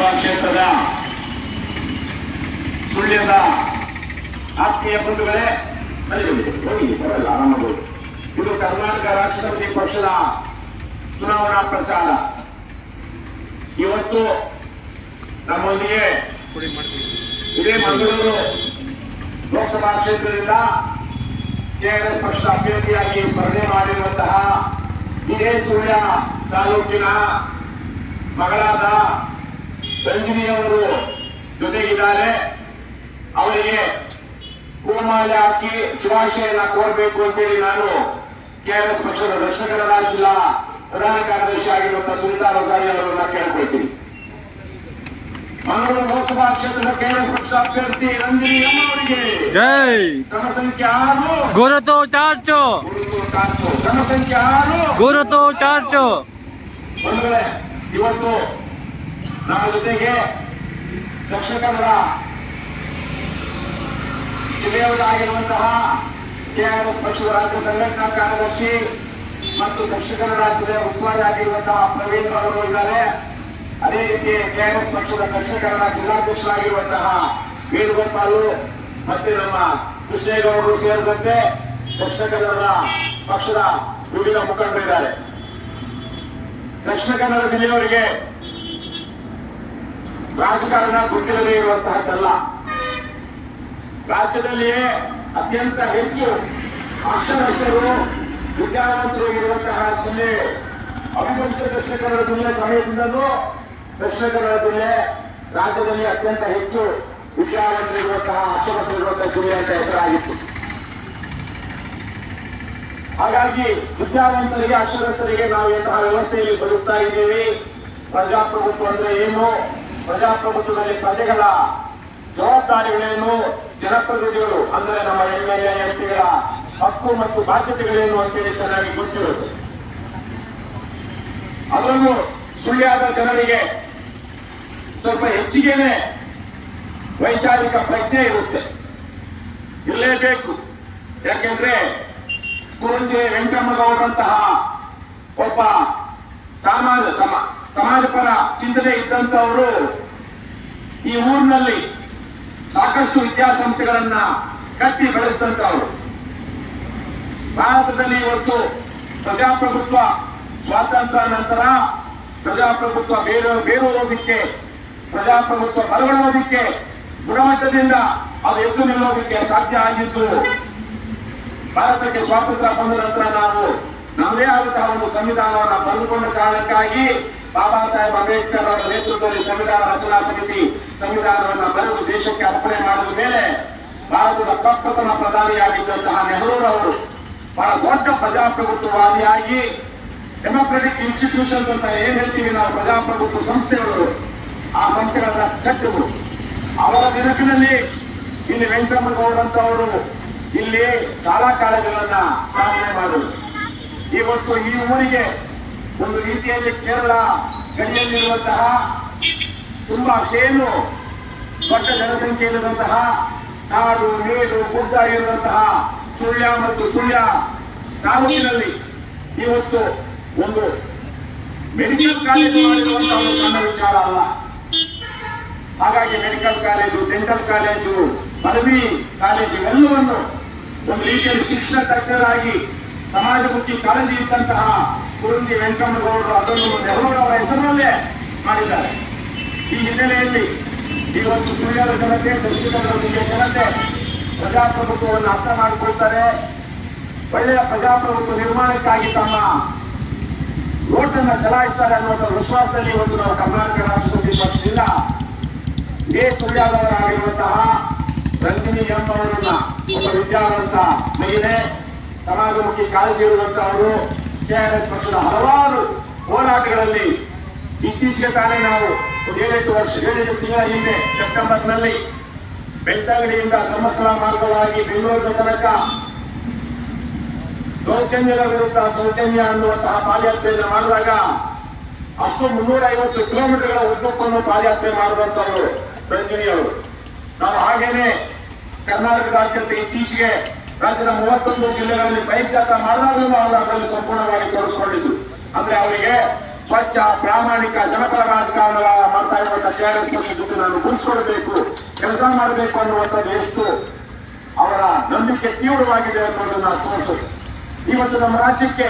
ಲೋಕಸಭಾ ಕ್ಷೇತ್ರದ ಸುಳ್ಯದ ಆತ್ಮೀಯ ಬಂಧುಗಳೇ ಹೋಗಿ ಬರಲ್ಲ, ಆರಾಮಾಗಿ. ಇದು ಕರ್ನಾಟಕ ರಾಜ್ಯ ಪಕ್ಷದ ಚುನಾವಣಾ ಪ್ರಚಾರ. ಇವತ್ತು ನಮ್ಮೊಂದಿಗೆ ಇದೇ ಮಂಗಳೂರು ಲೋಕಸಭಾ ಕ್ಷೇತ್ರದಿಂದ ಕೆಆರ್ಎಸ್ ಪಕ್ಷದ ಅಭ್ಯರ್ಥಿಯಾಗಿ ಸ್ಪರ್ಧೆ ಮಾಡಿರುವಂತಹ ಇದೇ ಸುಳ್ಯ ತಾಲೂಕಿನ ಮಗಳಾದ ರಂಜಿನಿಯವರು ಜೊತೆಗಿದ್ದಾರೆ. ಅವರಿಗೆ ಹೂಮಾಲೆ ಹಾಕಿ ಶುಭಾಶಯನ ಕೋರಬೇಕು ಅಂತೇಳಿ ನಾನು ಕೆಆರ್ಎಸ್ ಪಕ್ಷದ ದಕ್ಷಿಣ ಕನ್ನಡ ಜಿಲ್ಲಾ ಪ್ರಧಾನ ಕಾರ್ಯದರ್ಶಿ ಆಗಿರುವಂತಹ ಸುನಿತಾ ರಸಾರಿ ಅವರನ್ನ ಕೇಳ್ಕೊಳ್ತೀನಿ. ಮಂಗಳೂರು ಲೋಕಸಭಾ ಕ್ಷೇತ್ರದ ಕೆಆರ್ಎಸ್ ಪಕ್ಷದ ಅಭ್ಯರ್ಥಿ ರಂಜಿನಿ ಅಮ್ಮ ಅವರಿಗೆ ಜೈ! ಕ್ರಮ ಸಂಖ್ಯೆ ಆರು. ಗುರುತು ಚಾರ್ಚು ಗುರುತು ಕಾಸು ಕ್ರಮ ಸಂಖ್ಯೆ ಆರು. ಗುರುತು ಚಾರ್ಚು ಬಂಧುಗಳೇ ಇವತ್ತು ನಮ್ಮ ಜೊತೆಗೆ ದಕ್ಷಿಣ ಕನ್ನಡ. ಜಿಲ್ಲೆಯವರಾಗಿರುವಂತಹ ಕೆಆರ್ಎಸ್ ಪಕ್ಷದ ರಾಜ್ಯ ಸಂಘಟನಾ ಕಾರ್ಯದರ್ಶಿ ಮತ್ತು ದಕ್ಷಿಣ ಕನ್ನಡ ಜಿಲ್ಲೆಯ ಉಸ್ತುವಾರಿ ಆಗಿರುವಂತಹ ಪ್ರವೀಣ್ ಅವರು ಇದ್ದಾರೆ. ಅದೇ ರೀತಿ ಕೆಆರ್ಎಸ್ ಪಕ್ಷದ ದಕ್ಷಿಣ ಜಿಲ್ಲಾಧ್ಯಕ್ಷರಾಗಿರುವಂತಹ ವೇಣುಗೋಪಾಲು ಮತ್ತೆ ನಮ್ಮ ಕೃಷ್ಣೇಗೌಡರು ಸೇರಿದಂತೆ ದಕ್ಷಿಣ ಪಕ್ಷದ ವಿವಿಧ ಮುಖಂಡರಿದ್ದಾರೆ. ದಕ್ಷಿಣ ಕನ್ನಡ ಜಿಲ್ಲೆಯವರಿಗೆ ರಾಜಕಾರಣ ಗೊತ್ತಿರದೇ ಇರುವಂತಹದ್ದಲ್ಲ. ರಾಜ್ಯದಲ್ಲಿಯೇ ಅತ್ಯಂತ ಹೆಚ್ಚು ಅಕ್ಷರಸ್ಥರು, ವಿದ್ಯಾವಂತರು ಇರುವಂತಹ ಜಿಲ್ಲೆ, ಅವಿಭಜಿತ ದಕ್ಷಿಣ ಕನ್ನಡ ಜಿಲ್ಲೆ ಸಮಯದಿಂದಲೂ ದಕ್ಷಿಣ ಜಿಲ್ಲೆ ರಾಜ್ಯದಲ್ಲಿ ಅತ್ಯಂತ ಹೆಚ್ಚು ವಿದ್ಯಾವಂತರಿರುವಂತಹ ಅಕ್ಷರಸ್ಥರಿರುವಂತಹ ಜಿಲ್ಲೆ ಅಂತ ಹೆಸರಾಗಿತ್ತು. ಹಾಗಾಗಿ ವಿದ್ಯಾವಂತರಿಗೆ, ಅಕ್ಷರಸ್ಥರಿಗೆ ನಾವು ಎಂತಹ ವ್ಯವಸ್ಥೆಯಲ್ಲಿ ಬರುತ್ತಾ ಇದ್ದೀವಿ? ಪ್ರಜಾಪ್ರಭುತ್ವ ಅಂದ್ರೆ ಏನು? ಪ್ರಜಾಪ್ರಭುತ್ವದಲ್ಲಿ ಪ್ರಜೆಗಳ ಜವಾಬ್ದಾರಿಗಳೇನು ಜನಪ್ರತಿನಿಧಿಗಳು, ಅಂದರೆ ನಮ್ಮ ಎಂ ಎಲ್ ಎಂಪಿಗಳ ಹಕ್ಕು ಮತ್ತು ಬಾಧ್ಯತೆಗಳೇನು ಅಂತೇಳಿ ಚೆನ್ನಾಗಿ ಗೊತ್ತಿರುತ್ತೆ ಅದನ್ನು ಸುಳ್ಯಾದ ಜನರಿಗೆ ಸ್ವಲ್ಪ ಹೆಚ್ಚಿಗೆನೆ ವೈಚಾರಿಕ ಪ್ರಜ್ಞೆ ಇರುತ್ತೆ. ಇರಲೇಬೇಕು. ಯಾಕೆಂದ್ರೆ ಕುರುಂಜೆ ವೆಂಕಮ್ಮಗೌಡರಂತಹ ಒಬ್ಬ ಸಾಮಾನ್ಯ ಸಮ ಸಮಾಜಪರ ಚಿಂತನೆ ಇದ್ದಂತವರು ಈ ಊರಿನಲ್ಲಿ ಸಾಕಷ್ಟು ವಿದ್ಯಾಸಂಸ್ಥೆಗಳನ್ನ ಕಟ್ಟಿ ಬೆಳೆಸಿದಂತವರು ಭಾರತದಲ್ಲಿ ಇವತ್ತು ಪ್ರಜಾಪ್ರಭುತ್ವ ಸ್ವಾತಂತ್ರ್ಯ ನಂತರ ಪ್ರಜಾಪ್ರಭುತ್ವ ಬೇರು ಬೇರೋದಕ್ಕೆ, ಪ್ರಜಾಪ್ರಭುತ್ವ ಬಲಗೊಳ್ಳೋದಕ್ಕೆ ಗುಣಮಟ್ಟದಿಂದ ಅದು ಎದ್ದು ನಿಲ್ಲೋದಕ್ಕೆ ಸಾಧ್ಯ ಆಗಿದ್ದು, ಭಾರತಕ್ಕೆ ಸ್ವಾತಂತ್ರ್ಯ ಬಂದ ನಂತರ ನಾವು ನಮ್ಮದೇ ಆದಂತಹ ಒಂದು ಸಂವಿಧಾನವನ್ನು ಬಂದುಕೊಂಡ ಕಾರಣಕ್ಕಾಗಿ ಬಾಬಾ ಸಾಹೇಬ್ ಅಂಬೇಡ್ಕರ್ ಅವರ ನೇತೃತ್ವದಲ್ಲಿ ಸಂವಿಧಾನ ರಚನಾ ಸಮಿತಿ ಸಂವಿಧಾನವನ್ನು ಬರೆದು ದೇಶಕ್ಕೆ ಅರ್ಪಣೆ ಮಾಡಿದ ಮೇಲೆ ಭಾರತದ ಪ್ರಪ್ರಥಮ ಪ್ರಧಾನಿಯಾಗಿದ್ದಂತಹ ನೆಹರೂರವರು ಬಹಳ ದೊಡ್ಡ ಪ್ರಜಾಪ್ರಭುತ್ವವಾದಿಯಾಗಿ ಡೆಮೊಕ್ರೆಟಿಕ್ ಇನ್ಸ್ಟಿಟ್ಯೂಷನ್ಸ್ ಅಂತ ಏನ್ ಹೇಳ್ತೀವಿ ನಾವು, ಪ್ರಜಾಪ್ರಭುತ್ವ ಸಂಸ್ಥೆಗಳು, ಆ ಸಂಸ್ಥೆಗಳನ್ನ ಕಟ್ಟುವರು ಅವರ ದಿನಗಳಲ್ಲಿ ಇಲ್ಲಿ ವೆಂಕಟರಮಣಗೌಡರಂತವರು ಇಲ್ಲಿ ಶಾಲಾ ಕಾಲೇಜುಗಳನ್ನ ಸ್ಥಾಪನೆ ಮಾಡಿದ್ರು. ಇವತ್ತು ಈ ಊರಿಗೆ ಒಂದು ರೀತಿಯಲ್ಲಿ ಕೇರಳ ಗಡಿಯಲ್ಲಿರುವಂತಹ ತುಂಬಾ ಸೇನು ದೊಡ್ಡ ಜನಸಂಖ್ಯೆ ಇರುವಂತಹ ನಾಡು ನೀರು ಗುಡ್ಡ ಇರುವಂತಹ ಸುಳ್ಯ ಮತ್ತು ಸುಳ್ಯ ತಾಲೂಕಿನಲ್ಲಿ ಇವತ್ತು ಒಂದು ಮೆಡಿಕಲ್ ಕಾಲೇಜು ಮಾಡಿರುವಂತಹ ಒಂದು ವಿಚಾರ ಅಲ್ಲ. ಹಾಗಾಗಿ ಮೆಡಿಕಲ್ ಕಾಲೇಜು ಡೆಂಟಲ್ ಕಾಲೇಜು ಪದವಿ ಕಾಲೇಜು ಎಲ್ಲವನ್ನು ಒಂದು ರೀತಿಯಲ್ಲಿ ಶಿಕ್ಷಣ ತಜ್ಞರಾಗಿ, ಸಮಾಜಮುಖಿ ಕಾಳಜಿ ಇದ್ದಂತಹ ಕುರುಂಜಿ ವೆಂಕಣ್ಣಗೌಡರು ಅದನ್ನು ಅವರ ಹೆಸರಿನಲ್ಲೇ ಮಾಡಿದ್ದಾರೆ. ಈ ಹಿನ್ನೆಲೆಯಲ್ಲಿ ಇವತ್ತು ಸುಳ್ಯದ ಜನತೆ ದಕ್ಷಿಣ ಜನತೆ ಪ್ರಜಾಪ್ರಭುತ್ವವನ್ನು ಅರ್ಥ ಮಾಡಿಕೊಳ್ತಾರೆ. ಒಳ್ಳೆಯ ಪ್ರಜಾಪ್ರಭುತ್ವ ನಿರ್ಮಾಣಕ್ಕಾಗಿ ತಮ್ಮ ಓಟನ್ನು ಚಲಾಯಿಸ್ತಾರೆ ಅನ್ನುವಂಥ ವಿಶ್ವಾಸದಲ್ಲಿ ಇವತ್ತು ನಾವು ಕರ್ನಾಟಕ ರಾಷ್ಟ್ರಪತಿ ಪಕ್ಷದಿಂದ ಇದೇ ಸುಳ್ಯಾದವರಾಗಿರುವಂತಹ ರಂಜಿನಿ ಎಂಬವರನ್ನ ಒಬ್ಬ ವಿದ್ಯಾವಂತ ಮಹಿಳೆ, ಸಮಾಜಮುಖಿ ಕಾಳಜಿ ಇರುವಂತಹವರು ಕೆಆರ್ಎಸ್ ಪಕ್ಷದ ಹಲವಾರು ಹೋರಾಟಗಳಲ್ಲಿ ಇತ್ತೀಚೆಗೆ ತಾನೇ ನಾವು ಏಳೆಂಟು ವರ್ಷ, ಏಳೆಂಟು ತಿಂಗಳ ಹಿಂದೆ ಸೆಪ್ಟೆಂಬರ್ನಲ್ಲಿ ಬೆಳ್ತಂಗಡಿಯಿಂದ ಧರ್ಮಸ್ಥಳ ಮಾರ್ಗವಾಗಿ ಬೆಂಗಳೂರಿನ ತನಕ ದೌರ್ಜನ್ಯದ ವಿರುದ್ಧ ದೌರ್ಜನ್ಯ ಅನ್ನುವಂತಹ ಪಾದಯಾತ್ರೆಯನ್ನು ಮಾಡಿದಾಗ ಅಷ್ಟು ಮುನ್ನೂರ ಐವತ್ತು ಕಿಲೋಮೀಟರ್ಗಳ ಉದ್ದಕ್ಕೂ ಪಾದಯಾತ್ರೆ ಮಾಡಿದಂತವರು ರಂಜಿನಿಯವರು. ನಾವು ಹಾಗೇನೆ ಕರ್ನಾಟಕದಾದ್ಯಂತ ಇತ್ತೀಚೆಗೆ ರಾಜ್ಯದ ಮೂವತ್ತೊಂದು ಜಿಲ್ಲೆಗಳಲ್ಲಿ ಬೈಕ್ ಜಾಥಾ ಮಾಡಿದಾಗಲೂ ಅವರು ಅದರಲ್ಲಿ ಸಂಪೂರ್ಣವಾಗಿ ತೊಡಗಿಸಿಕೊಂಡಿದ್ರು ಅಂದ್ರೆ ಅವರಿಗೆ ಸ್ವಚ್ಛ, ಪ್ರಾಮಾಣಿಕ, ಜನಪರ ರಾಜಕಾರಣ ಮಾಡ್ತಾ ಇರುವಂತಹ ಕೆಆರ್ಎಸ್ ಪಕ್ಷದ ನಾನು ಗುರುತಿಸ್ಕೊಳ್ಬೇಕು ಕೆಲಸ ಮಾಡಬೇಕು ಅನ್ನುವಂಥದ್ದು ಎಷ್ಟು ಅವರ ನಂಬಿಕೆ ತೀವ್ರವಾಗಿದೆ ಅನ್ನೋದನ್ನ ತೋರಿಸುತ್ತೆ ಇವತ್ತು ನಮ್ಮ ರಾಜ್ಯಕ್ಕೆ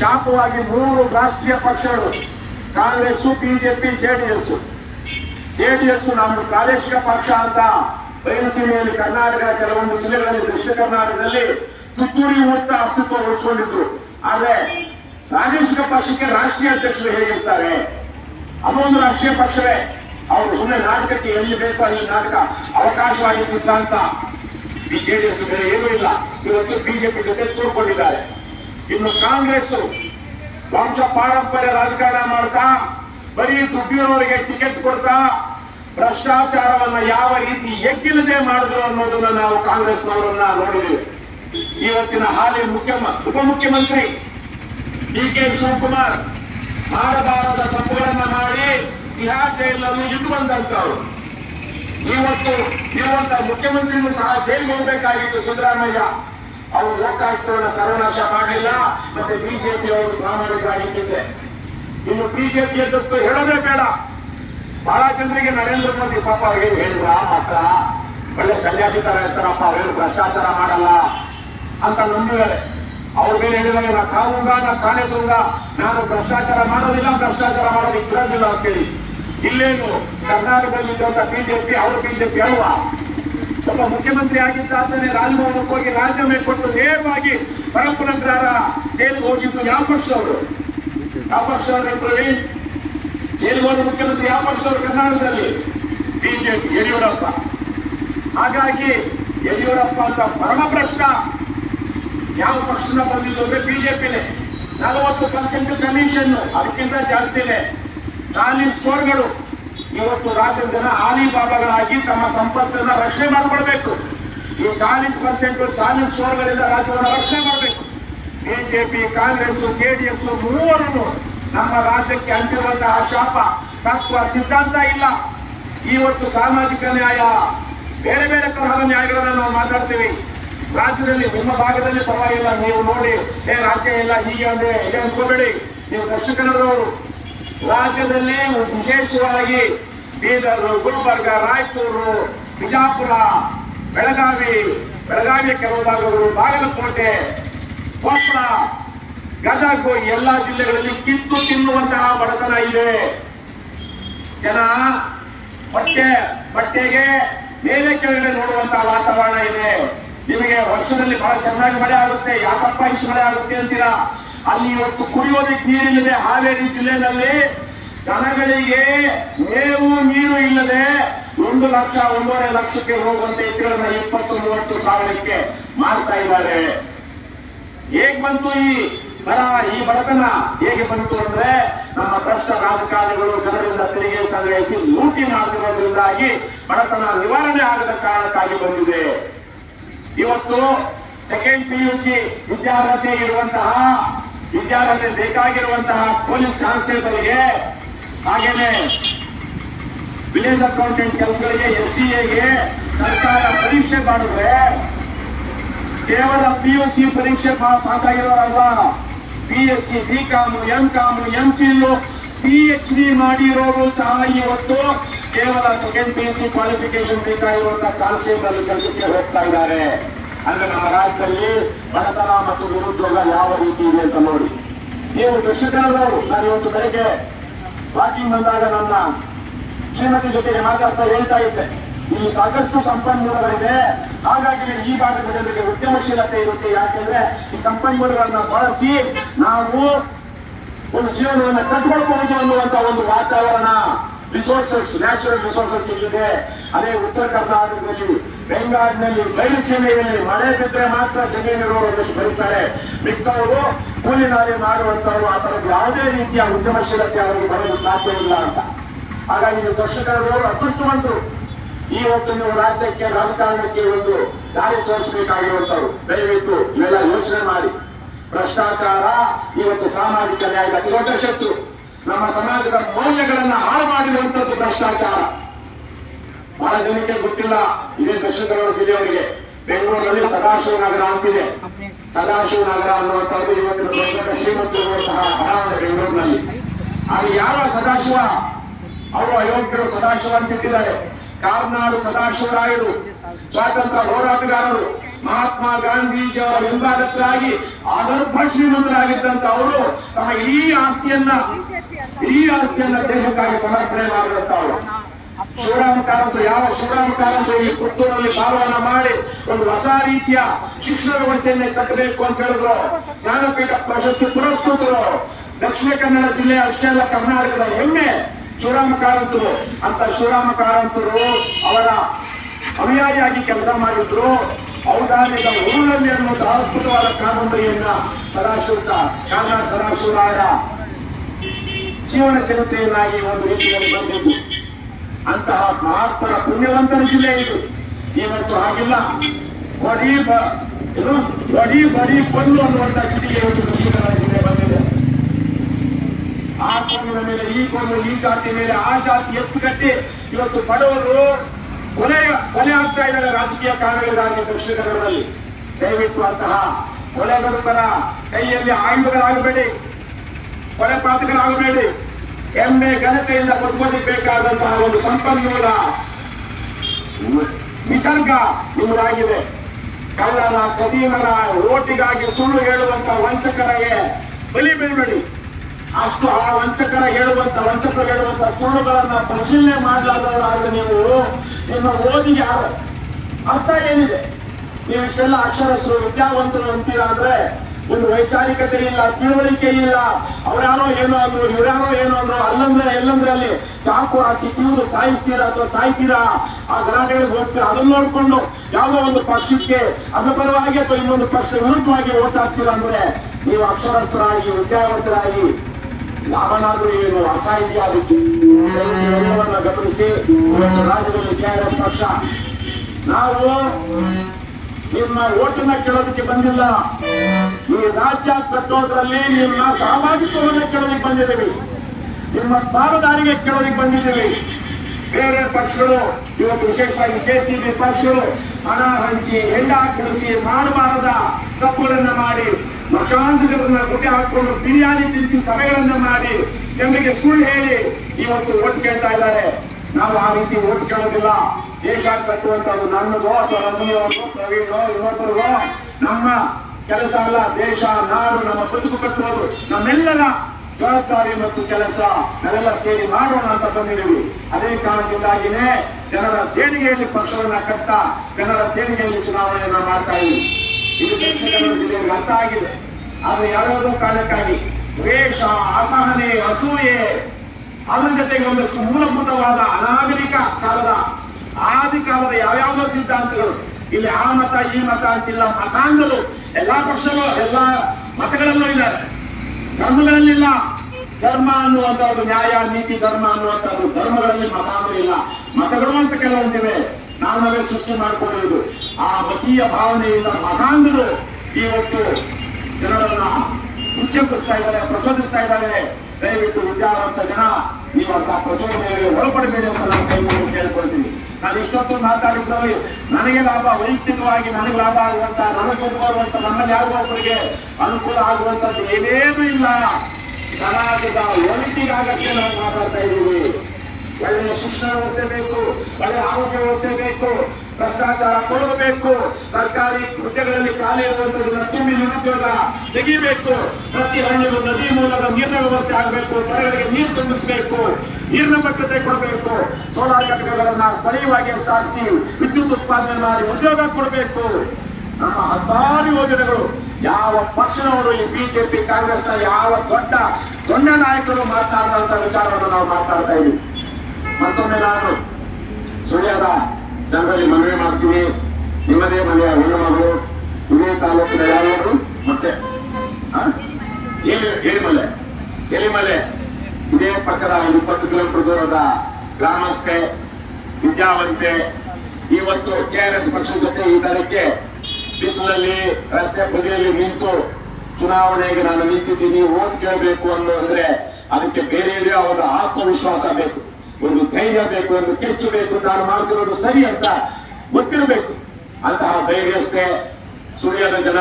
ಶಾಪವಾಗಿ ಮೂರು ರಾಷ್ಟ್ರೀಯ ಪಕ್ಷಗಳು, ಕಾಂಗ್ರೆಸ್, ಬಿಜೆಪಿ ಜೆಡಿಎಸ್ ಜೆಡಿಎಸ್ ನಮ್ಮ ಪ್ರಾದೇಶಿಕ ಪಕ್ಷ ಅಂತ ಬಯಲುಸೀಮೆಯಲ್ಲಿ ಕರ್ನಾಟಕ ಕೆಲವೊಂದು ಜಿಲ್ಲೆಗಳಲ್ಲಿ ದಕ್ಷಿಣ ಕರ್ನಾಟಕದಲ್ಲಿ ತುತ್ತೂರಿ ಮುಕ್ತ ಅಸ್ತಿತ್ವ ಉಳಿಸಿಕೊಂಡಿದ್ರು. ಆದ್ರೆ ಪ್ರಾದೇಶಿಕ ಪಕ್ಷಕ್ಕೆ ರಾಷ್ಟ್ರೀಯ ಅಧ್ಯಕ್ಷರು ಹೇಗಿರ್ತಾರೆ? ಅದೊಂದು ರಾಷ್ಟ್ರೀಯ ಪಕ್ಷವೇ. ಅವರು ಸುಮ್ಮನೆ ನಾಟಕಕ್ಕೆ ಎಲ್ಲಿ ಬೇಕೋ ಅಲ್ಲಿ ನಾಟಕ ಅವಕಾಶವಾಗಿ ಸಿದ್ಧಾಂತ. ಈ ಜೆಡಿಎಸ್ ಬೇರೆ ಏನೂ ಇಲ್ಲ. ಇವತ್ತು ಬಿಜೆಪಿ ಜೊತೆ ತೋರ್ಕೊಂಡಿದ್ದಾರೆ. ಇನ್ನು ಕಾಂಗ್ರೆಸ್ ವಂಶ ಪಾರಂಪರ್ಯ ರಾಜಕಾರಣ ಮಾಡ್ತಾ, ಬರೀ ದುಡ್ಡಿರೋರಿಗೆ ಟಿಕೆಟ್ ಕೊಡ್ತಾ ಭ್ರಷ್ಟಾಚಾರವನ್ನ ಯಾವ ರೀತಿ ಎಕ್ಕಿಲ್ಲದೆ ಮಾಡಿದ್ರು ಅನ್ನೋದನ್ನ ನಾವು ಕಾಂಗ್ರೆಸ್ನವರನ್ನ ನೋಡಿದ್ದೇವೆ ಇವತ್ತಿನ ಹಾಲಿ ಮುಖ್ಯ ಉಪಮುಖ್ಯಮಂತ್ರಿ ಡಿ ಕೆ ಶಿವಕುಮಾರ್ ಮಾಡಬಾರದ ತಪ್ಪುಗಳನ್ನ ಮಾಡಿ ತಿಹಾರ್ ಜೈಲನ್ನು ಇದ್ದು ಬಂದಂತವ್ರು. ಇವತ್ತು ಇರುವಂತ ಮುಖ್ಯಮಂತ್ರಿಗಳು ಸಹ ಜೈಲಿಗೆ ಹೋಗಬೇಕಾಗಿತ್ತು ಸಿದ್ದರಾಮಯ್ಯ. ಅವರು ಲೋಕಾಯುಕ್ತರನ್ನ ಸರ್ವನಾಶ ಮಾಡಲಿಲ್ಲ, ಮತ್ತೆ ಬಿಜೆಪಿ ಅವರು ಪ್ರಾಮಾಣಿಕರಾಗಿದ್ದಿದೆ ಇನ್ನು ಬಿಜೆಪಿ ಎದ್ದತ್ತು ಹೇಳೋದೇ ಬೇಡ. ಬಹಳ ಜನರಿಗೆ ನರೇಂದ್ರ ಮೋದಿ ಪಾಪ ಅವ್ರಿಗೆ ಹೇಳಿದ್ರ, ಮಾತ್ರ. ಒಳ್ಳೆ ಸನ್ಯಾಸಿ ತರ ಇರ್ತಾರಪ್ಪ, ಅವ್ರೇನು ಭ್ರಷ್ಟಾಚಾರ ಮಾಡಲ್ಲ ಅಂತ ನಂಬಿದ್ದಾರೆ. ಅವ್ರ ಮೇಲೆ ಹೇಳಿದಾಗ, ನಾ ಕಾವುಂಗ, ನಾ ಕಾಣೆ ತುಂಗ ನಾನು ಭ್ರಷ್ಟಾಚಾರ ಮಾಡೋದಿಲ್ಲ, ಭ್ರಷ್ಟಾಚಾರ ಮಾಡೋದಕ್ಕೆ ಇರೋದಿಲ್ಲ ಅಂತೇಳಿ. ಇಲ್ಲೇನು, ಕರ್ನಾಟಕದಲ್ಲಿ ಇದ್ದಂತ ಬಿಜೆಪಿ, ಅವರು ಬಿಜೆಪಿ ಅಲ್ವಾ? ಒಬ್ಬ ಮುಖ್ಯಮಂತ್ರಿ ಆಗಿದ್ದಾತನೇ ರಾಜಭವನಕ್ಕೆ ಹೋಗಿ ರಾಜೀನಾಮೆ ಕೊಟ್ಟು ನೇರವಾಗಿ ಪರಪ್ಪನಗ್ರಹರ ಜೈಲಿಗೆ ಹೋಗಿದ್ದು ಯಾವ ಪಕ್ಷದವರು? ಯಾವ ಪಕ್ಷದವರು ಪ್ರವೀಣ್ ಜೈಲಿಗೆ ಮಾಡಿ ಮುಖ್ಯಮಂತ್ರಿ ಯಾವ ಪಕ್ಷದವರು? ಕರ್ನಾಟಕದಲ್ಲಿ ಬಿಜೆಪಿ, ಯಡಿಯೂರಪ್ಪ. ಹಾಗಾಗಿ ಯಡಿಯೂರಪ್ಪ ಅಂತ ಪರಮಭ್ರಷ್ಟ ಯಾವ ಪಕ್ಷದಿಂದ ಬಂದಿದ್ದು ಅಂದ್ರೆ ಬಿಜೆಪಿನೇ. ನಲವತ್ತು ಪರ್ಸೆಂಟ್ ಕಮಿಷನ್ ಅದಕ್ಕಿಂತ ಜಾಸ್ತಿನೇ. ಖಾಲಿ ಸ್ಟೋರ್ಗಳು. ಇವತ್ತು ರಾಜ್ಯದ ಜನ ಆಲಿಬಾಬಾಗಳಾಗಿ ತಮ್ಮ ಸಂಪತ್ತನ್ನ ರಕ್ಷಣೆ ಮಾಡಿಕೊಳ್ಬೇಕು. ಈ ಚಾಲೀಸ್ ಪರ್ಸೆಂಟ್ ಚಾಲೀಸ್ ಸ್ಟೋರ್ಗಳಿಂದ ರಾಜ್ಯವನ್ನು ರಕ್ಷಣೆ ಮಾಡಬೇಕು. ಬಿಜೆಪಿ, ಕಾಂಗ್ರೆಸ್ ಜೆಡಿಎಸ್ ಮೂವರು ನಮ್ಮ ರಾಜ್ಯಕ್ಕೆ ಅಂಟಿರುವಂತಹ ಶಾಪ ತತ್ವ ಸಿದ್ಧಾಂತ ಇಲ್ಲ. ಇವತ್ತು ಸಾಮಾಜಿಕ ನ್ಯಾಯ, ಬೇರೆ ಬೇರೆ ತರಹದ ನ್ಯಾಯಗಳನ್ನ ನಾವು ಮಾತಾಡ್ತೀವಿ. ರಾಜ್ಯದಲ್ಲಿ ನಿಮ್ಮ ಭಾಗದಲ್ಲಿ ಪರವಾಗಿಲ್ಲ, ನೀವು ನೋಡಿ, ಏ, ರಾಜ್ಯ ಇಲ್ಲ, ಹೀಗೆ ಅಂದ್ರೆ ಹೀಗೆ ಅನ್ಕೋಬೇಡಿ. ನೀವು ದಕ್ಷಿಣ ಕನ್ನಡದವರು. ರಾಜ್ಯದಲ್ಲಿ ವಿಶೇಷವಾಗಿ ಬೀದರ್, ಗುಲ್ಬರ್ಗ, ರಾಯಚೂರು, ಬಿಜಾಪುರ, ಬೆಳಗಾವಿ ಬೆಳಗಾವಿಯ ಕೆಲವು ಭಾಗಗಳು ಬಾಗಲಕೋಟೆ ಕೊಪ್ಪಳ ಗದಗ ಎಲ್ಲಾ ಜಿಲ್ಲೆಗಳಲ್ಲಿ ಕಿತ್ತು ತಿನ್ನುವಂತಹ ಬಡತನ ಇದೆ. ಜನ ಬಟ್ಟೆ ಬಟ್ಟೆಗೆ ಮೇಲೆ ಕೆಳಗಡೆ ನೋಡುವಂತಹ ವಾತಾವರಣ ಇದೆ. ನಿಮಗೆ ವರ್ಷದಲ್ಲಿ ಬಹಳ ಚೆನ್ನಾಗಿ ಮಳೆ ಆಗುತ್ತೆ. ಯಾಕಪ್ಪ ಇಷ್ಟು ಮಳೆ ಆಗುತ್ತೆ ಅಂತೀರಾ? ಅಲ್ಲಿ ಇವತ್ತು ಕುಡಿಯೋದಕ್ಕೆ ನೀರಿಲ್ಲದೆ ಹಾವೇರಿ ಜಿಲ್ಲೆಯಲ್ಲಿ ದನಗಳಿಗೆ ಮೇವು, ನೀರು ಇಲ್ಲದೆ ಒಂದು ಲಕ್ಷ, ಒಂದೂವರೆ ಲಕ್ಷಕ್ಕೆ ಹೋಗುವಂತೆ ಎತ್ತುಗಳನ್ನ ಇಪ್ಪತ್ತು, ಮೂವತ್ತು ಸಾವಿರಕ್ಕೆ ಮಾರ್ತಾ ಇದ್ದಾರೆ. ಹೇಗ್ ಬಂತು ಈ ಬರ ಈ ಬಡತನ ಹೇಗೆ ಬಂತು ಅಂದ್ರೆ ನಮ್ಮ ಭ್ರಷ್ಟ ರಾಜಕಾರಣಿಗಳು ಜನರಿಂದ ತೆರಿಗೆ ಸಂಗ್ರಹಿಸಿ ಲೂಟಿ ಮಾಡ್ತಿರೋದ್ರಿಂದಾಗಿ ಬಡತನ ನಿವಾರಣೆ ಆಗದ ಕಾರಣಕ್ಕಾಗಿ ಬಂದಿದೆ. ಇವತ್ತು ಸೆಕೆಂಡ್ ಪಿಯುಸಿ ವಿದ್ಯಾರ್ಹತೆ ಇರುವಂತಹ ವಿದ್ಯಾರ್ಹತೆ ಬೇಕಾಗಿರುವಂತಹ ಪೊಲೀಸ್ ಕಾನ್ಸ್ಟೇಬಲ್ಗೆ ಹಾಗೇನೆ ವಿಲೇಜ್ ಅಕೌಂಟೆಂಟ್ ಕೆಲಸಗಳಿಗೆ ಎಸ್ ಸಿ ಎಗೆ ಸರ್ಕಾರ ಪರೀಕ್ಷೆ ಮಾಡಿದ್ರೆ ಕೇವಲ ಪಿಯುಸಿ ಪರೀಕ್ಷೆ pass ಆಗಿರೋರಲ್ಲ P S C B com M com M PU P H D ಮಾಡಿರೋರು ಸಹ ಇವತ್ತು ಕೇವಲ second P H C qualification ಬೇಕಾಗಿರುವಂತಹ ಕಾಲೇಜಿನಲ್ಲಿ ಕೆಲಸಕ್ಕೆ ಹೋಗ್ತಾ ಇದ್ದಾರೆ. ಅಂದ್ರೆ ನಮ್ಮ ರಾಜ್ಯದಲ್ಲಿ ಬಡತನ ಮತ್ತು ನಿರುದ್ಯೋಗ ಯಾವ ರೀತಿ ಇದೆ ಅಂತ ನೋಡಿ. ನೀವು ಕನ್ನಡದವರು ನಾನು ಇವತ್ತು ಬೆಳಗ್ಗೆ ವಾಕಿಂಗ್ ಬಂದಾಗ ನನ್ನ ಶ್ರೀಮತಿ ಜೊತೆಗೆ ಮಾತಾಡ್ತಾ ಹೇಳ್ತಾ ಇದ್ದೆ. ಇಲ್ಲಿ ಸಾಕಷ್ಟು ಸಂಪನ್ಮೂಲಗಳಿದೆ. ಹಾಗಾಗಿ ಈ ಭಾಗದ ಜನರಿಗೆ ಉದ್ಯಮಶೀಲತೆ ಇರುತ್ತೆ. ಯಾಕೆಂದ್ರೆ ಈ ಸಂಪನ್ಮೂಲಗಳನ್ನ ಬಳಸಿ ನಾವು ಒಂದು ಜೀವನವನ್ನು ಕಟ್ಕೊಳ್ಬಹುದು ಅನ್ನುವಂತ ಒಂದು ವಾತಾವರಣ ರಿಸೋರ್ಸಸ್ ನ್ಯಾಚುರಲ್ ರಿಸೋರ್ಸಸ್ ಇಲ್ಲಿದೆ ಅದೇ ಉತ್ತರ ಕರ್ನಾಟಕದಲ್ಲಿ ಬೆಂಗಾಡಿನಲ್ಲಿ ಬಯಲು ಸೀಮೆಯಲ್ಲಿ ಮಳೆ ಬಿದ್ದರೆ ಮಾತ್ರ ಜಮೀನಿರುವವರು ಬರುತ್ತಾರೆ. ಮಿಕ್ಕವರು ಕೂಲಿ ನಾಲಿ ಮಾಡುವಂತವರು ಆ ತರದ ಯಾವುದೇ ರೀತಿಯ ಉದ್ಯಮಶೀಲತೆ ಅವರಿಗೆ ಬರಲು ಸಾಧ್ಯವಿಲ್ಲ ಅಂತ. ಹಾಗಾಗಿ ನೀವು ದರ್ಶಕರು ಅದೃಷ್ಟವಂತರು. ಈ ಹೊತ್ತು ನೀವು ರಾಜ್ಯಕ್ಕೆ ರಾಜಕಾರಣಕ್ಕೆ ಒಂದು ದಾರಿ ತೋರಿಸಬೇಕಾಗಿರುವಂತವ್ರು ದಯವಿಟ್ಟು ಇವೆಲ್ಲ ಯೋಚನೆ ಮಾಡಿ. ಭ್ರಷ್ಟಾಚಾರ, ಇವತ್ತು ಸಾಮಾಜಿಕ ನ್ಯಾಯದ ಅತಿ ದೊಡ್ಡ ಶತ್ರು. ನಮ್ಮ ಸಮಾಜದ ಮೌಲ್ಯಗಳನ್ನ ಹಾಳು ಮಾಡಿರುವಂತದ್ದು ಭ್ರಷ್ಟಾಚಾರ. ಬಹಳ ಜನಕ್ಕೆ ಗೊತ್ತಿಲ್ಲ, ಇದೇ ದಕ್ಷಿಣ ಕನ್ನಡ ಜಿಲ್ಲೆಯವರಿಗೆ ಬೆಂಗಳೂರಿನಲ್ಲಿ ಸದಾಶಿವ ನಗರ ಅಂತಿದೆ. ಸದಾಶಿವ ನಗರ ಅನ್ನುವಂಥದ್ದು ಇವತ್ತು ದೊಡ್ಡ ಶ್ರೀಮಂತರುವಂತಹ ಬಡಾವಣೆ ಬೆಂಗಳೂರಿನಲ್ಲಿ. ಹಾಗೆ ಯಾರ ಸದಾಶಿವ? ಅವರು ಅಯೋಗ್ಯರು ಸದಾಶಿವ ಅಂತಿದ್ದಾರೆ. ಕಾರ್ನಾಡು ಸದಾಶಿವರಾಯರು, ಸ್ವಾತಂತ್ರ್ಯ ಹೋರಾಟಗಾರರು, ಮಹಾತ್ಮ ಗಾಂಧೀಜಿಯವರ ಹಿಂಬಾಲಕರಾಗಿ ಆದರ್ಭ ಶ್ರೀಮಂತರಾಗಿದ್ದಂತ ಅವರು ತಮ್ಮ ಈ ಆಸ್ತಿಯನ್ನ ಈ ಆಸ್ತಿಯನ್ನ ದೇಶಕ್ಕಾಗಿ ಸಮರ್ಪಣೆ ಮಾಡಿದಂತವರು ಶಿವರಾಮ ಕಾರಂತ, ಯಾವ ಶಿವರಾಮ ಕಾರಂತ ಈ ಪುತ್ತೂರಲ್ಲಿ ಪಾಲನ ಮಾಡಿ ಒಂದು ಹೊಸ ರೀತಿಯ ಶಿಕ್ಷಣ ವ್ಯವಸ್ಥೆಯನ್ನೇ ಕಟ್ಟಬೇಕು ಅಂತ ಹೇಳಿದ್ರು. ಜ್ಞಾನಪೀಠ ಪ್ರಶಸ್ತಿ ಪುರಸ್ಕೃತರು. ದಕ್ಷಿಣ ಕನ್ನಡ ಜಿಲ್ಲೆಯ ಅಷ್ಟೇ ಅಲ್ಲ ಕರ್ನಾಟಕದ ಹೆಮ್ಮೆ. ಶಿವರಾಮ ಕಾರಂತರು, ಅಂತ ಶಿವರಾಮ ಕಾರಂತರು ಅವರ ಅನುಯಾಯಿಯಾಗಿ ಕೆಲಸ ಮಾಡಿದ್ರು. ಔದಾರ್ಯದ ಉರುಳಲ್ಲಿ ಅನ್ನುವಂತಹ ಅದ್ಭುತವಾದ ಕಾದಂಬರಿಯನ್ನ ಸದಾಶಿವ ಕಾರಣ ಸದಾಶಿವರಾಯ ಜೀವನ ಚರಿತ್ರೆಯನ್ನಾಗಿ ಒಂದು ರೀತಿಯಲ್ಲಿ ಬಂದಿದ್ದು ಅಂತಹ ಮಹಾತ್ಮರ ಪುಣ್ಯವಂತರ ಜಿಲ್ಲೆ ಇದು. ಇವತ್ತು ಹಾಗಿಲ್ಲ. ಬರೀ ಬರೀ ಬರೀ ಬಂದು ಅನ್ನುವಂತ ಸ್ಥಿತಿಗೆ ಇವತ್ತು ಜಿಲ್ಲೆ ಬಂದಿದೆ ಆ ಮೇಲೆ, ಈ ಕೋಮು ಈ ಜಾತಿ ಮೇಲೆ, ಆ ಜಾತಿ ಎತ್ತುಗಟ್ಟಿ. ಇವತ್ತು ಬಡವರು ಕೊಲೆ ಕೊಲೆ ಆಗ್ತಾ ಇದ್ದಾರೆ ರಾಜಕೀಯ ಕಾರಣಗಳಿಗಾಗಿ ದಕ್ಷಿಣ ದಯವಿಟ್ಟು ಅಂತಹ ಕೊಲೆಗಡುಕರ ಕೈಯಲ್ಲಿ ಆಯುಧಗಳಾಗಬೇಡಿ. ಕೊಲೆ ಪಾತ್ರಗಳಾಗಬೇಡಿ ಹೆಮ್ಮೆ ಘನತೆಯಿಂದ ಬದುಕಬೇಕಾದಂತಹ ಒಂದು ಸಂಪನ್ಮೂಲ ನಿಸರ್ಗ ನಿಮ್ಮದಾಗಿದೆ. ಕಳ್ಳರ, ಕದೀಮರ, ಓಟಿಗಾಗಿ ಸುಳ್ಳು ಹೇಳುವಂತಹ ವಂಚಕರಿಗೆ ಬಲಿ ಬೀಳ್ಬೇಡಿ. ಅಷ್ಟು ಆ ವಂಚಕರ ಹೇಳುವಂತ, ವಂಚಕರು ಹೇಳುವಂತ ಸುಳ್ಳುಗಳನ್ನ ಪರಿಶೀಲನೆ ಮಾಡಲಾದವರಾದ್ರೆ ನೀವು ನಿಮ್ಮ ಓದಿಗೆ ಅರ್ಥ ಏನಿದೆ? ನೀವು ಇಷ್ಟೆಲ್ಲ ಅಕ್ಷರಸ್ಥರು, ವಿದ್ಯಾವಂತರು ಅಂತೀರಾ ಅಂದ್ರೆ ಒಂದು ವೈಚಾರಿಕತೆ ಇಲ್ಲ ತಿಳುವಳಿಕೆ ಇಲ್ಲ. ಅವ್ರ್ಯಾರೋ ಏನೋ ಅಂದ್ರು, ಇವ್ರ್ಯಾರೋ ಏನೋ ಅಂದ್ರು, ಅಲ್ಲಂದ್ರೆ ಎಲ್ಲಂದ್ರೆ ಅಲ್ಲಿ ಚಾಕು ಹಾಕಿ ತೀವ್ರ ಸಾಯಿಸ್ತೀರಾ ಅಥವಾ ಸಾಯ್ತೀರಾ? ಆ ಗಲಾಟೆಗಳಿಗೆ ಹೋಗ್ತೀರಾ? ಅದನ್ನ ನೋಡ್ಕೊಂಡು ಯಾವುದೋ ಒಂದು ಪಕ್ಷಕ್ಕೆ ಅದರ ಪರವಾಗಿ ಅಥವಾ ಇನ್ನೊಂದು ಪಕ್ಷ ವಿರುದ್ಧವಾಗಿ ಓಟ್ ಹಾಕ್ತೀರಾ ಅಂದ್ರೆ ನೀವು ಅಕ್ಷರಸ್ಥರಾಗಿ, ವಿದ್ಯಾವಂತರಾಗಿ ಲಾಭನಾದ್ರೂ ಏನು ಅಸಾಹಿತ್ಯ ಆಗುತ್ತೆ ಎಲ್ಲವನ್ನ ಗಮನಿಸಿ, ಇವತ್ತು ರಾಜ್ಯದಲ್ಲಿ ಕೆಆರ್ಎಸ್ ಪಕ್ಷ. ನಾವು ನಿಮ್ಮ ಓಟನ್ನ ಕೇಳೋದಕ್ಕೆ ಬಂದಿಲ್ಲ. ಈ ರಾಜ್ಯ ಕಟ್ಟೋದ್ರಲ್ಲಿ ನಿಮ್ಮ ಸಾಮಾಜಿಕವನ್ನ ಕೇಳೋದಕ್ಕೆ ಬಂದಿದ್ದೀವಿ. ನಿಮ್ಮ ಪಾಲುದಾರಿಗೆ ಕೇಳೋದಕ್ಕೆ ಬಂದಿದ್ದೀವಿ. ಬೇರೆ ಪಕ್ಷಗಳು, ಇವತ್ತು ವಿಶೇಷವಾಗಿ ಜೆಸಿಬಿ ಪಕ್ಷಗಳು ಹಣ ಹಂಚಿ ಹೆಂಡ ಕಳಿಸಿ ಮಾಡಬಾರದ ತಪ್ಪುಗಳನ್ನ ಮಾಡಿ ಲಕ್ಷಾಂತರನ್ನ ಗುಡ್ಡೆ ಹಾಕೊಂಡು ಬಿರಿಯಾನಿ ತಿನ್ಸಿ ಸಭೆಗಳನ್ನ ಮಾಡಿ ಜನರಿಗೆ ಸುಳ್ಳು ಹೇಳಿ ಇವತ್ತು ಓಟ್ ಕೇಳ್ತಾ ಇದ್ದಾರೆ. ನಾವು ಆ ರೀತಿ ಓಟ್ ಕೇಳೋದಿಲ್ಲ. ದೇಶ ಕಟ್ಟುವಂತದ್ದು ನನ್ನದೋ ಅಥವಾ ರಮಣಿಯವರಿಗೋ ಪ್ರವೀಣೋ ಇನ್ನೊಬ್ಬರಿಗೋ ನಮ್ಮ ಕೆಲಸ ಅಲ್ಲ, ದೇಶ, ನಾಡು, ನಮ್ಮ ಬದುಕು ಕಟ್ಟುವುದು. ನಮ್ಮೆಲ್ಲರ ಜವಾಬ್ದಾರಿ ಮತ್ತು ಕೆಲಸ ನಾವೆಲ್ಲ ಸೇರಿ ಮಾಡೋಣ ಅಂತ ಬಂದಿದ್ದೀವಿ. ಅದೇ ಕಾರಣದಿಂದಾಗಿನೇ ಜನರ ದೇಣಿಗೆಯಲ್ಲಿ ಪಕ್ಷವನ್ನ ಕಟ್ಟ ಜನರ ದೇಣಿಗೆಯಲ್ಲಿ ಚುನಾವಣೆಯನ್ನ ಮಾಡ್ತಾ ಇದ್ದೀವಿ. ಅರ್ಥ ಆಗಿದೆ. ಆದ್ರೆ ಯಾವ್ಯಾವುದೋ ಕಾರಣಕ್ಕಾಗಿ ದ್ವೇಷ, ಅಸಹನೆ, ಅಸೂಯೆ ಅದರ ಜೊತೆಗೆ ಒಂದಷ್ಟು ಮೂಲಭೂತವಾದ ಅನಾಗರಿಕ ಕಾಲದ, ಆದಿ ಕಾಲದ ಯಾವ್ಯಾವ ಸಿದ್ಧಾಂತಗಳು, ಇಲ್ಲಿ ಆ ಮತ, ಈ ಮತ ಅಂತಿಲ್ಲ ಮತಾಂಧರು ಎಲ್ಲಾ ಪಕ್ಷಗಳು, ಎಲ್ಲಾ ಮತಗಳಲ್ಲೂ ಇದ್ದಾರೆ. ಧರ್ಮಗಳಲ್ಲಿಲ್ಲ ಧರ್ಮ ಅನ್ನುವಂಥದ್ದು ನ್ಯಾಯ, ನೀತಿ, ಧರ್ಮ ಅನ್ನುವಂಥದ್ದು ಧರ್ಮಗಳಲ್ಲಿ ಮತಾಂತರ ಇಲ್ಲ. ಮತಗಳು ಅಂತ ಕೆಲವೊಂದಿವೆ ನಾವು ಸೃಷ್ಟಿ ಮಾಡಿಕೊಳ್ಳುವುದು. ಆ ಮತೀಯ ಭಾವನೆಯಿಂದ ಮತಾಂಧರು ಇವತ್ತು ಜನರನ್ನ ಉಚ್ಚರಿಸ್ತಾ ಇದ್ದಾರೆ, ಪ್ರಚೋದಿಸ್ತಾ ಇದ್ದಾರೆ. ದಯವಿಟ್ಟು ವಿದ್ಯಾವಂತ ಜನ, ನೀವು ಅಂತ ಪ್ರಚೋದನೆಗೆ ಒಳಪಡಬೇಡಿ ಅಂತ ನಾನು ಕೈ ಮುಗಿದು ಕೇಳಿಕೊಳ್ತೀನಿ. ನಾನು ಇಷ್ಟೊತ್ತು ಮಾತಾಡಿದ್ರಲ್ಲಿ ನನಗೆ ಲಾಭ, ವೈಯಕ್ತಿಕವಾಗಿ ನನಗೆ ಲಾಭ ಆಗುವಂತ, ನನಗೆ ಬರುವಂತ ನಮ್ಮಲ್ಲಿ ಯಾರು ಒಬ್ಬರಿಗೆ ಅನುಕೂಲ ಆಗುವಂತದ್ದು ಏನೇನೂ ಇಲ್ಲ. ಸಮಾಜದ ಒಳಿತಿಗಾಗಕ್ಕೆ ನಾವು ಮಾತಾಡ್ತಾ ಇದ್ದೀವಿ ಒಳ್ಳೆಯ ಶಿಕ್ಷಣ ವ್ಯವಸ್ಥೆ ಬೇಕು, ಒಳ್ಳೆಯ ಆರೋಗ್ಯ ವ್ಯವಸ್ಥೆ ಬೇಕು, ಭ್ರಷ್ಟಾಚಾರ ಕೊಡಬೇಕು ಸರ್ಕಾರಿ ಹುದ್ದೆಗಳಲ್ಲಿ ಖಾಲಿ ಇರುವಂತಹ ತುಂಬಿ ನಿರುದ್ಯೋಗ ತೆಗಿಬೇಕು. ಪ್ರತಿ ಹಳ್ಳಿಗೂ ನದಿ ಮೂಲದ ನೀರಿನ ವ್ಯವಸ್ಥೆ ಆಗಬೇಕು, ಕೆರೆಗಳಿಗೆ ನೀರು ತುಂಬಿಸಬೇಕು, ನೀರಿನ ಭದ್ರತೆ ಕೊಡಬೇಕು. ಸೋಲಾರ್ ಘಟಕಗಳನ್ನ ಸ್ಥಳೀಯವಾಗಿ ಸ್ಥಾಪಿಸಿ ವಿದ್ಯುತ್ ಉತ್ಪಾದನೆ ಮಾಡಿ ಉದ್ಯೋಗ ಕೊಡಬೇಕು. ನಮ್ಮ ಹತ್ತಾರು ಯೋಜನೆಗಳು. ಯಾವ ಪಕ್ಷದವರು ಈ ಬಿಜೆಪಿ, ಕಾಂಗ್ರೆಸ್ನ ಯಾವ ದೊಡ್ಡ ದೊಡ್ಡ ನಾಯಕರು ಮಾತನಾಡುವಂತ ವಿಚಾರವನ್ನು ನಾವು ಮಾತಾಡ್ತಾ ಇದ್ದೀವಿ. ಮತ್ತೊಮ್ಮೆ ನಾನು ಸುಳ್ಯದ ಜನರಲ್ಲಿ ಮನವಿ ಮಾಡ್ತೀನಿ. ನಿಮ್ಮದೇ ಮನೆಯ ಹೆಣ್ಣುಮಗಳು, ಇದೇ ತಾಲೂಕಿನ ಯಾರು ಮತ್ತೆ ಏಲಿಮಲೆ ಎಲಿಮಲೆ. ಇದೇ ಪಕ್ಕದ ಒಂದು ಇಪ್ಪತ್ತು ಕಿಲೋಮೀಟರ್ ದೂರದ ಗ್ರಾಮಸ್ಥೆ, ವಿದ್ಯಾವಂತೆ. ಇವತ್ತು ಕೆಆರ್ಎಸ್ ಪಕ್ಷದ ಜೊತೆ ಈ ತರಕ್ಕೆ ಬಿಸಿಲಲ್ಲಿ, ರಸ್ತೆ ಬದಿಯಲ್ಲಿ ನಿಂತು ಚುನಾವಣೆಗೆ ನಾನು ನಿಂತಿದ್ದೀನಿ. ಓಟ್ ಕೇಳಬೇಕು ಅನ್ನೋ ಅಂದ್ರೆ ಅದಕ್ಕೆ ಬೇರೆ ಅವರ ಆತ್ಮವಿಶ್ವಾಸ ಬೇಕು. ಒಂದು ಧೈರ್ಯ ಬೇಕು, ಒಂದು ಕೆಚ್ಚು ಬೇಕು, ನಾನು ಮಾಡ್ತಿರೋದು ಸರಿ ಅಂತ ಗೊತ್ತಿರಬೇಕು ಅಂತಹ ಧೈರ್ಯಸ್ಥೆ ಸುಳ್ಯದ ಜನ,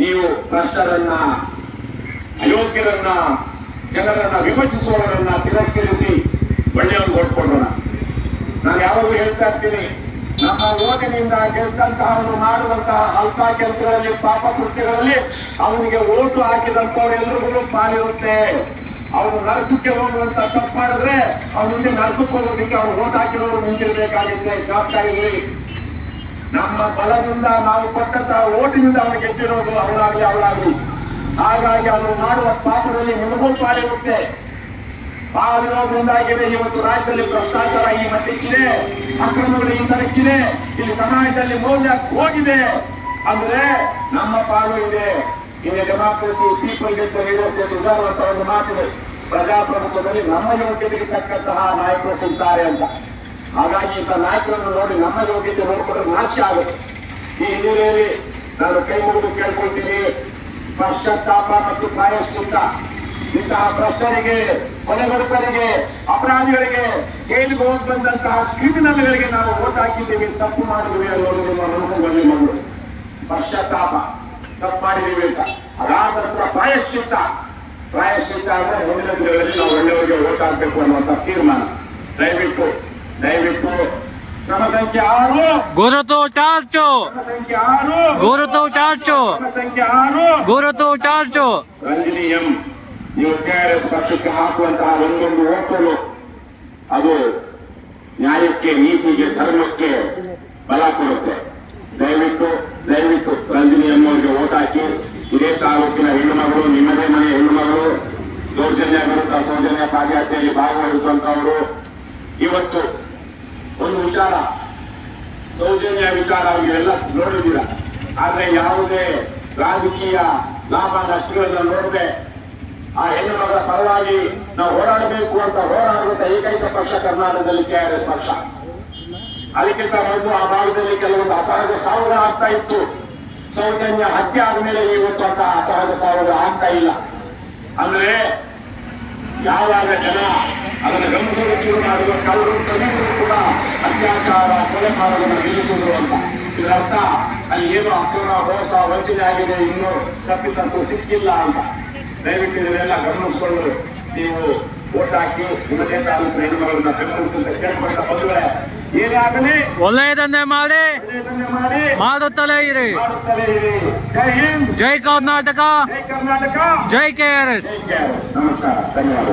ನೀವು ಭ್ರಷ್ಟರನ್ನ, ಅಯೋಗ್ಯರನ್ನ, ಜನರನ್ನ ವಿಭಜಿಸುವವರನ್ನ ತಿರಸ್ಕರಿಸಿ ಒಳ್ಳೆಯವರು ಓಟ್ ಕೊಡೋಣ ನಾನು ಯಾವಾಗಲೂ ಹೇಳ್ತಾ ಇರ್ತೀನಿ, ನಮ್ಮ ಯೋಜನೆಯಿಂದ ಗೆದ್ದಂತಹ ಮಾಡುವಂತಹ ಅಲ್ಪ ಕೆಲಸಗಳಲ್ಲಿ, ಪಾಪ ಕೃತ್ಯಗಳಲ್ಲಿ ಅವನಿಗೆ ಓಟು ಹಾಕಿದಂತವರೆಲ್ಲರಿಗೂ ಪಾಲಿರುತ್ತೆ. ಅವನು ನರಕಕ್ಕೆ ಹೋಗುವಂತ ತಪ್ಪು ಮಾಡಿದ್ರೆ ಅವ್ರ ಮುಂದೆ ನರಕಕ್ಕೆ ಹೋಗೋದಕ್ಕೆ ಅವ್ರು ಓಟ್ ಹಾಕಿರೋರು ನಿಂತಿರ್ಬೇಕಾಗುತ್ತೆ ಜವಾಬ್ದಾರಿ ನಮ್ಮ ಬಲದಿಂದ ನಾವು ಕೊಟ್ಟಂತಹ ಓಟಿನಿಂದ ಅವನು ಗೆದ್ದಿರೋದು ಅವರಾಗಲಿ ಅವಳಾಗಲಿ ಹಾಗಾಗಿ ಅವನು ಮಾಡುವ ಪಾಪದಲ್ಲಿ ನಿಮಗೂ ಪಾಲಿರುತ್ತೆ ವಿರೋಧದಿಂದಾಗಿದೆ ಇವತ್ತು ರಾಜ್ಯದಲ್ಲಿ ಭ್ರಷ್ಟಾಚಾರ ಈ ಮಟ್ಟಕ್ಕಿದೆ ಅಕ್ರಮಗಳು ಈ ತರಕ್ಕಿದೆ ಇಲ್ಲಿ ಸಮಾಜದಲ್ಲಿ ಮೌಲ್ಯ ಹೋಗಿದೆ. ಅಂದ್ರೆ ನಮ್ಮ ಪಾಲು ಇದೆ. ಇಲ್ಲಿ ಡೆಮಾಕ್ರಸಿ ಪೀಪಲ್ ಲೀಡರ್ಸ್ ರಿಸರ್ವ್ ಅಂತ ಒಂದು ಮಾತಿದೆ ಪ್ರಜಾಪ್ರಭುತ್ವದಲ್ಲಿ ನಮ್ಮ ಯೋಗ್ಯತೆಗೆ ತಕ್ಕಂತಹ ನಾಯಕರು ಸಿಗ್ತಾರೆ ಅಂತ. ಹಾಗಾಗಿ ಇಂಥ ನಾಯಕರನ್ನು ನೋಡಿ ನಮ್ಮ ಯೋಗ್ಯತೆ ನೋಡಿಕೊಂಡ್ರೆ ನಾಶ ಆಗುತ್ತೆ. ಈ ಹಿನ್ನೆಲೆಯಲ್ಲಿ ನಾನು ಕೈ ಮುಗಿದು ಕೇಳ್ಕೊಳ್ತೀನಿ. ಪಶ್ಚಾತ್ತಾಪ ಮತ್ತು ಪ್ರಾಯಶ್ಚಿತ್ತ. ಇಂತಹ ಭ್ರಷ್ಟರಿಗೆ, ಕೊಲೆಗಡುಕರಿಗೆ, ಅಪರಾಧಿಗಳಿಗೆ, ಜೈಲಿಗೆ ಹೋಗಿ ಬಂದಂತಹ ಕ್ರಿಮಿನಲ್ಗಳಿಗೆ ನಾವು ಓಟ್ ಹಾಕಿದ್ದೀವಿ, ತಪ್ಪು ಮಾಡಿದ್ವಿ ಅನ್ನೋದು ನಿಮ್ಮ ಮನಸ್ಸಿನಲ್ಲಿ ಮಗಳು ಪಶ್ಚಾತ್ತಾಪ. ತಪ್ಪು ಅಂತ. ಅದಾದ ನಂತರ ಪ್ರಾಯಶ್ಚಿತ್ತ. ಪ್ರಾಯಶ್ಚಿತ್ತ ಅಂದ್ರೆ ಮುಂದಿನ ದಿನಗಳಲ್ಲಿ ನಾವು ಒಳ್ಳೆಯವರಿಗೆ ಓಟ್ ಹಾಕಬೇಕು ಅನ್ನುವಂತ ತೀರ್ಮಾನ. ದಯವಿಟ್ಟು ದಯವಿಟ್ಟು. ಕ್ರಮ ಸಂಖ್ಯೆ ಆರು. ಗುರುತು ಕ್ರಮ ಸಂಖ್ಯೆ ಆರು. ಗುರುತು ಚಾರ್ಚು ಕ್ರಮ ಸಂಖ್ಯೆ ಆರು. ಗುರುತು ಚಾರ್ಚು ರಂಜನಿ ಎಂ ನೀವು ಕೆಆರ್ಎಸ್ ಪಕ್ಷಕ್ಕೆ ಹಾಕುವಂತಹ ಒಂದೊಂದು ಓಟಲು ಅದು ನ್ಯಾಯಕ್ಕೆ ನೀತಿಗೆ ಧರ್ಮಕ್ಕೆ ಬಲ ಕೊಡುತ್ತೆ. ದಯವಿಟ್ಟು ದಯವಿಟ್ಟು ರಂಜಿನಿ ಎಂಬುವರಿಗೆ ಓಟ್ ಹಾಕಿ. ಇದೇ ತಾಲೂಕಿನ ಹೆಣ್ಣು ಮಗಳು ನಿಮ್ಮದೇ ಮನೆಯ ಹೆಣ್ಣು ಮಗಳು ದೌರ್ಜನ್ಯ ವಿರುದ್ಧ ಸೌಜನ್ಯ ಪಾದಯಾತ್ರೆಯಲ್ಲಿ ಭಾಗವಹಿಸುವಂತವರು, ಇವತ್ತು ಒಂದು ವಿಚಾರ, ಸೌಜನ್ಯ ವಿಚಾರ ಅವರಿಗೆಲ್ಲ ನೋಡಿದ್ದೀರ? ಆದ್ರೆ ಯಾವುದೇ ರಾಜಕೀಯ ಲಾಭ ನಷ್ಟಗಳನ್ನು ನೋಡದೆ ಆ ಹೆಣ್ಣು ಮಗಳ ಪರವಾಗಿ ನಾವು ಹೋರಾಡಬೇಕು ಅಂತ ಹೋರಾಡುವಂತ ಏಕೈಕ ಪಕ್ಷ ಕರ್ನಾಟಕದಲ್ಲಿ ಕೆಆರ್ಎಸ್ ಪಕ್ಷ. ಅದಕ್ಕಿಂತ ಮೊದಲು ಆ ಭಾಗದಲ್ಲಿ ಕೆಲವೊಂದು ಅಸಹಜ ಸಾವಿರ ಆಗ್ತಾ ಇತ್ತು. ಸೌಜನ್ಯ ಹತ್ಯೆ ಆದ್ಮೇಲೆ ಇವತ್ತು ಅಂತ ಅಸಹಜ ಸಾವಿರ ಆಗ್ತಾ ಇಲ್ಲ. ಅಂದ್ರೆ ಯಾವಾಗ ಜನ ಅದನ್ನು ಗಮನಿಸಲು ಶುರು ಮಾಡುವ ಕಳ್ಳರು ತನಿಖರು ಕೂಡ ಅತ್ಯಾಚಾರ, ಕೊಲೆ ಮಾಡೋದನ್ನು ನಿಲ್ಲಿಸಿದ್ರು ಅಂತ. ಇದರರ್ಥ ಅಲ್ಲಿ ಏನು ಅಕ್ರಮ ಮೋಸ ವಂಚನೆ ಆಗಿದೆ, ಇನ್ನೂ ತಪ್ಪಿತಂತೂ ಸಿಕ್ಕಿಲ್ಲ ಅಂತ. ದಯವಿಟ್ಟು ಇದನ್ನೆಲ್ಲ ಗಮನಿಸಿಕೊಂಡು ನೀವು ಓಟ್ ಹಾಕಿ ನಿಮ್ಮ ತಾಲೂಕು ಹೆಣ್ಣುಮಗಳನ್ನ ಬೆಂಬಲಿಸಿದ ಕೇಳ್ಕೊಂಡ ಬಂದ್ರೆ ಏನಾಗಲಿ ಒಳ್ಳೆಯದನ್ನೇ ಮಾಡಿ ಮಾಡುತ್ತಲೇ ಇರಿ. ಜೈ ಹಿಂದ್. ಜೈ ಕರ್ನಾಟಕ. ಜೈ ಕರ್ನಾಟಕ. ಜೈ ಕೆ ಆರ್ ಎಸ್. ನಮಸ್ಕಾರ. ಧನ್ಯವಾದ